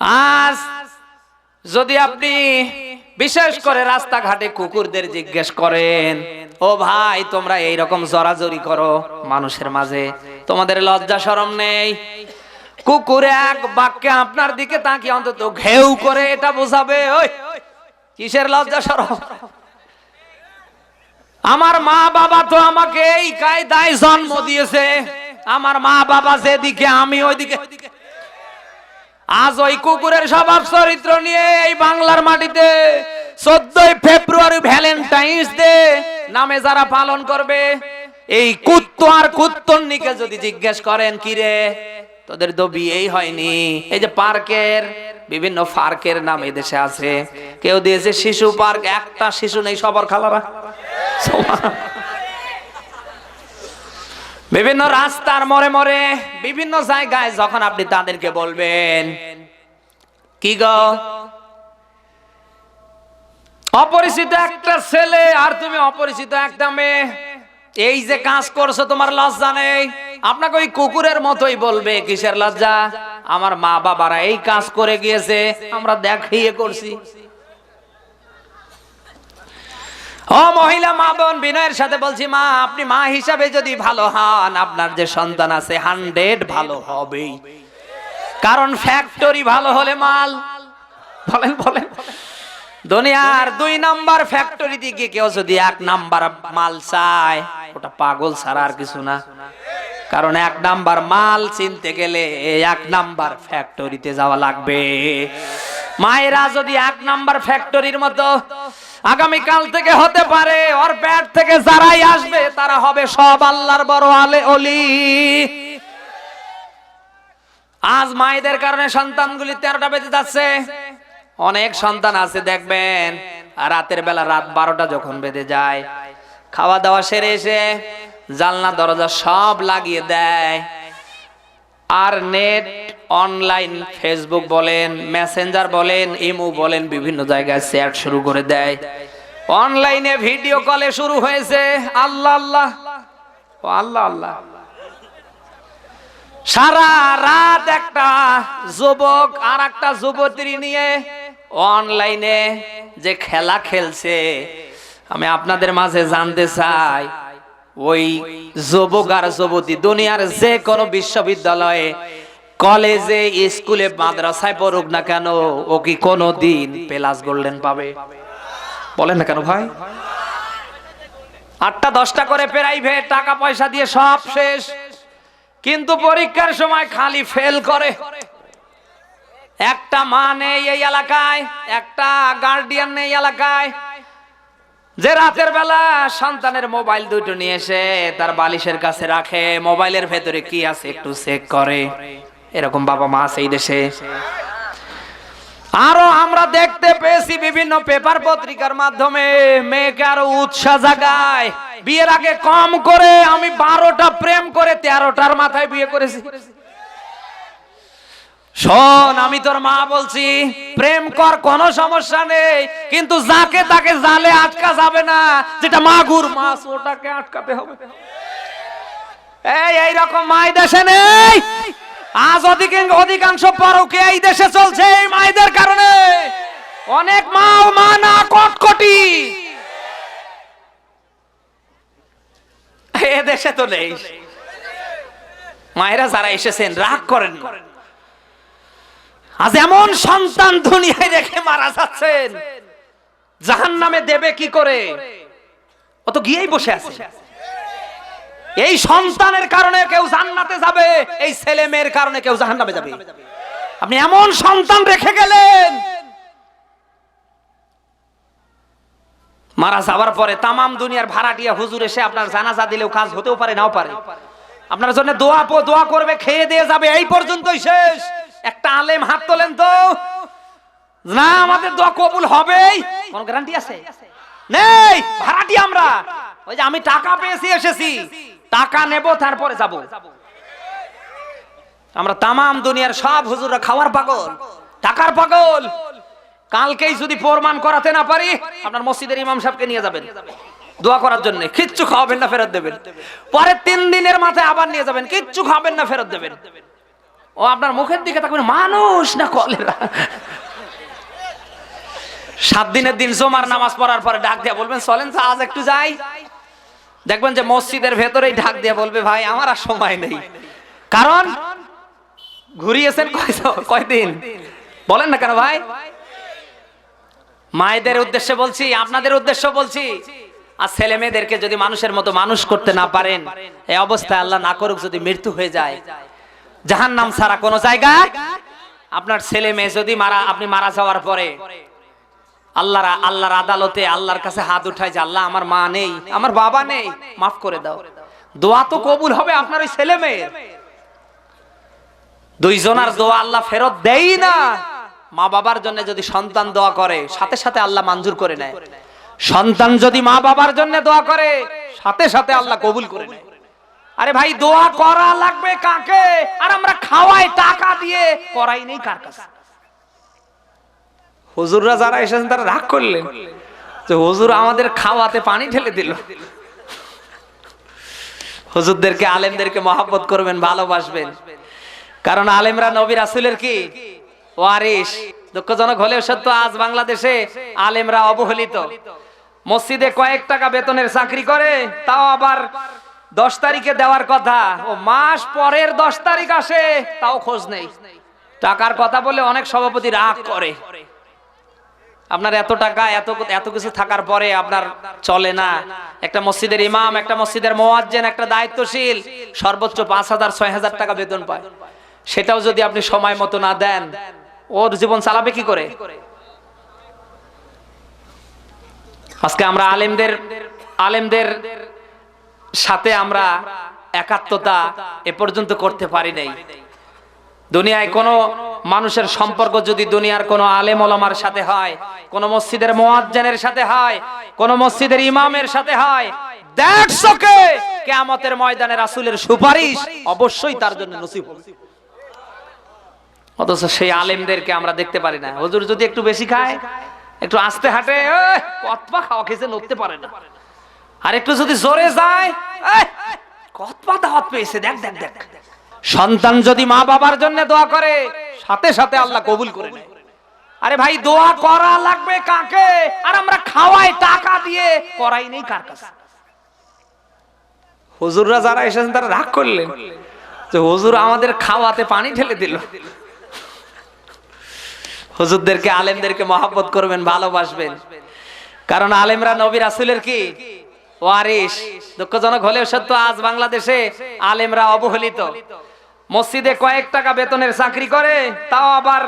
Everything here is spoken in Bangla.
আজ যদি আপনি বিশেষ করে রাস্তাঘাটে কুকুরদের জিজ্ঞেস করেন, ও ভাই, তোমরা এই রকম জরাজরি করো মানুষের মাঝে? তোমাদের লজ্জা শরম নেই? কুকুরে এক বাক্যে আপনার দিকে তাকিয়ে অন্তত ঘেউ করে এটা বোঝাবে, ওই, কিসের লজ্জা শরম? আমার মা বাবা তো আমাকে এই কায়দায় জন্ম দিয়েছে। আমার মা বাবা যেদিকে, আমি ওইদিকে। আজ ওই কুকুরের স্বভাব চরিত্র নিয়ে এই বাংলার মাটিতে চোদ্দই ফেব্রুয়ারি ভ্যালেন্টাইন্স ডে নামে যারা পালন করবে, এই কুত্ত আর কুত্তন্নিকে যদি জিজ্ঞেস করেন কি রে তোদের তো বিয়েই হয়নি এই যে পার্কের, বিভিন্ন পার্কের নাম এই দেশে আছে কেউ দিয়েছে শিশু পার্ক, একটা শিশু নেই, সবার খালারা। বিভিন্ন রাস্তার মোড়ে মোড়ে বিভিন্ন জায়গায় যখন আপনি তাদেরকে বলবেন, কি গো? অপরিচিত একটা ছেলে আর তুমি অপরিচিত একটা মেয়ে। এই যে কাজ করছ তোমার লজ্জা নেই। আপনাকে ওই কুকুরের মতোই বলবে, কিসের লজ্জা? আমার মা বাবারা এই কাজ করে গিয়েছে, আমরা দেখিয়ে করছি। ও মহিলা মা বোন, বিনয়ের সাথে বলছি, মা, আপনি মা হিসাবে যদি ভালো হন, আপনার যে সন্তান আছে হান্ড্রেড ভালো হবেই। কারণ ফ্যাক্টরি ভালো হলে মাল। বলেন বলেন। দুনিয়ার দুই নাম্বার ফ্যাক্টরি দিকে কেউ যদি এক নাম্বার মাল চায়, ওটা পাগল ছাড়া আর কিছু না। কারণ এক নাম্বার মাল চিনতে গেলে এক নাম্বার ফ্যাক্টরিতে যাওয়া লাগবে। মায়েরা যদি এক নাম্বার ফ্যাক্টরির মতো আগামী কাল থেকে হতে পারে, ওর পেট থেকে যারাই আসবে, তারা হবে সব আল্লাহর বড় আলে অলি আজ মায়েদের কারণে সন্তানগুলি তেরোটা বেজে যাচ্ছে। অনেক সন্তান আছে, দেখবেন, রাতের বেলা রাত বারোটা যখন বেঁধে যায় খাওয়া দাওয়া সেরে এসে জানলা, দরজা সব লাগিয়ে দেয়, আর নেট অনলাইন ফেসবুক বলেন, মেসেঞ্জার বলেন, ইমু বলেন, বিভিন্ন জায়গায় চ্যাট শুরু করে দেয়। অনলাইনে ভিডিও কলে শুরু হয়েছে, আল্লাহ আল্লাহ। ও আল্লাহ আল্লাহ। সারা রাত একটা যুবক আর একটা যুবতী নিয়ে অনলাইনে যে খেলা খেলছে, আমি আপনাদের মাঝে জানতে চাই, ওই যুবক আর যুবতী দুনিয়ার যে কোনো বিশ্ববিদ্যালয়ে কলেজে, স্কুলে, মাদ্রাসায় পড়ুক না কেন, ও কি কোনো দিন প্লাস গোল্ডেন পাবে? বলেন না কেন ভাই? আটটা দশটা করে প্রাইভেট টাকা পয়সা দিয়ে সব শেষ। কিন্তু পরীক্ষার সময় খালি ফেল করে। একটা মা নেই এই এলাকায়, একটা গার্ডিয়ান নেই এলাকায়। যে রাতের বেলা সন্তানের মোবাইল দুটো নিয়ে এসে তার বালিশের কাছে রাখে মোবাইলের ভেতরে কি আছে একটু চেক করে। এরকম বাবা মা এই দেশে। আরও আমরা দেখতে পেয়েছি বিভিন্ন পেপার পত্রিকার মাধ্যমে, মেয়েকে আরও উৎসাহ জাগায়। বিয়ের আগে কম করে, আমি বারোটা প্রেম করে তেরোটার মাথায় বিয়ে করেছি। শোন, আমি তোর মা বলছি, প্রেম কর, কোনো সমস্যা নেই, কিন্তু যাকে তাকে জালে আটকা যাবে না, যেটা মাগুর মাছ ওটাকে আটকাতে হবে। এই এইরকম মাই দেশে নেই। আজ অধিকাংশ পরকে এই দেশে চলছে, এই মায়েদের কারণে। অনেক মা ও মা না, কটকটি। এ দেশে তো নেই। মায়েরা যারা এসেছেন, রাগ করেন। আজ এমন সন্তান দুনিয়ায় রেখে মারা যাচ্ছেন। জাহান নামে দেবে কি করে? ও তো গিয়েই বসে আছে। এই সন্তানের কারণে কেউ জান্নাতে যাবে, এই ছেলে মেয়ের কারণে কেউ জাহান্নামে যাবে। আপনি এমন সন্তান রেখে গেলেন। মারা যাওয়ার পরে তামাম দুনিয়ার ভাড়াটিয়া হুজুর এসে আপনার জানাজা দিলেও কাজ হতেও পারে, নাও পারে। আপনার জন্য দোয়া পো দোয়া করবে, খেয়ে দিয়ে যাবে, এই পর্যন্তই শেষ। একটা আলেম হাত তোলেন তো। না, আমাদের দোয়া কবুল হবেই। কোন গ্যারান্টি আছে? নেই ভাড়াটি আমরা। ওই যে আমি টাকা পেয়েছি, এসেছি। টাকা নেব, তারপরে যাব। আমরা তামাম দুনিয়ার সব হুজুররা খাওয়ার পাগল, টাকার পাগল। কালকেই যদি প্রমাণ করাতে না পারি, আপনার মসজিদের ইমাম সাহেবকে নিয়ে যাবেন। দোয়া করার জন্য। কিচ্ছু খাওয়াবেন না, ফেরত দেবেন। পরে তিন দিনের মাথায় আবার নিয়ে যাবেন। কিচ্ছু খাবেন না, ফেরত দেবেন। ও, আপনার মুখের দিকে থাকবেন মানুষ না কলেরা। সাত দিনের দিন জমার নামাজ পড়ার পরে ডাক দিয়ে বলবেন, চলেন আজ একটু যাই। দেখবেন যে মসজিদের ভেতরেই ঢাক দিয়ে বলবে, ভাই, আমার আর সময় নেই। কারণ ঘুরিয়েছেন কয়দিন? বলেন না কেন ভাই? মায়েদের উদ্দেশ্যে বলছি, আপনাদের উদ্দেশ্য বলছি, আর ছেলে মেয়েদেরকে যদি মানুষের মতো মানুষ করতে না পারেন এই অবস্থায় আল্লাহ না করুক যদি মৃত্যু হয়ে যায়। জাহান নাম ছাড়া কোনো জায়গায় আপনার ছেলে মেয়ে যদি মারা আপনি মারা যাওয়ার পরে আল্লাহর আল্লাহর আদালতে আল্লাহর কাছে হাত উঠায় যে আল্লাহ আমার মা নেই, আমার বাবা নেই, মাফ করে দাও। দোয়া তো কবুল হবে আপনার ওই ছেলে মেয়ের। দুইজনার দোয়া আল্লাহ ফেরত দেই না। মা বাবার জন্য যদি সন্তান দোয়া করে, সাথে সাথে আল্লাহ মঞ্জুর করে নেয়। সন্তান যদি মা বাবার জন্য দোয়া করে, সাথে সাথে আল্লাহ কবুল করে নেয়। আরে ভাই, দোয়া করা লাগবে কাকে? আর আমরা খাওয়াই টাকা দিয়ে, করাই নেই কার কাছে? হুজুররা যারা এসেছেন তারা রাগ করলেন। যে হুজুর আমাদের খাওয়াতে পানি ঢেলে দিল। হুজুরদেরকে, আলেমদেরকে মহাব্বত করবেন, ভালোবাসবেন। কারণ আলেমরা নবী রাসুলের কি? ওয়ারিস দুঃখজনক হলেও সত্য, আজ বাংলাদেশে আলেমরা অবহেলিত। মসজিদে কয়েক টাকা বেতনের চাকরি করে, তাও আবার দশ তারিখে দেওয়ার কথা। ও মাস পরের দশ তারিখ আসে, তাও খোঁজ নেই। টাকার কথা বলে অনেক সভাপতি রাগ করে। আপনার এত টাকা, এত এত কিছু থাকার পরে আপনার চলে না। একটা মসজিদের ইমাম, একটা মসজিদের মোয়াজ্জেন, একটা দায়িত্বশীল, সর্বোচ্চ পাঁচ হাজার, ছয় হাজার টাকা বেতন পায়। সেটাও যদি আপনি সময় মতো না দেন, ওর জীবন চালাবে কি করে? আজকে আমরা আলেমদের আলেমদের সাথে আমরা একাত্মতা এ পর্যন্ত করতে পারি নাই। দুনিয়ায় কোনো মানুষের সম্পর্ক যদি দুনিয়ার কোনো আলেম ওলামার সাথে হয় কোন মসজিদের মোয়াজ্জেনের সাথে হয় কোন মসজিদের ইমামের সাথে হয় দ্যাটস ওকে। কিয়ামতের ময়দানে রাসূলের সুপারিশ অবশ্যই তার জন্য নসিব অথচ সেই আলেমদেরকে আমরা দেখতে পারি না। হুজুর যদি একটু বেশি খায় একটু আস্তে হাঁটে এই, কত পা খাওয়া খেয়েছে নড়তে পারে না। আর একটু যদি জোরে যায় এই, কত পা দাওয়াত পেয়েছে দেখ দেখ দেখ। সন্তান যদি মা বাবার জন্য দোয়া করে, সাথে সাথে আল্লাহ কবুল করে আরে ভাই, দোয়া করা লাগবে কাকে? আর আমরা খাওয়াই টাকা দিয়ে, করাই নেই কার কাছে? হুজুররা যারা এসেছেন, তারা রাগ করলেন যে হুজুর আমাদের খাওয়াতে পানি ঢেলে দিল। হুজুরদেরকে, আলেমদেরকে মহাব্বত করবেন, ভালোবাসবেন। কারণ আলেমরা নবী রাসুলের কি? ওয়ারিস দুঃখজনক হলেও সত্য, আজ বাংলাদেশে আলেমরা অবহেলিত। মসজিদে কয়েক টাকা বেতনের চাকরি করে তাও আবার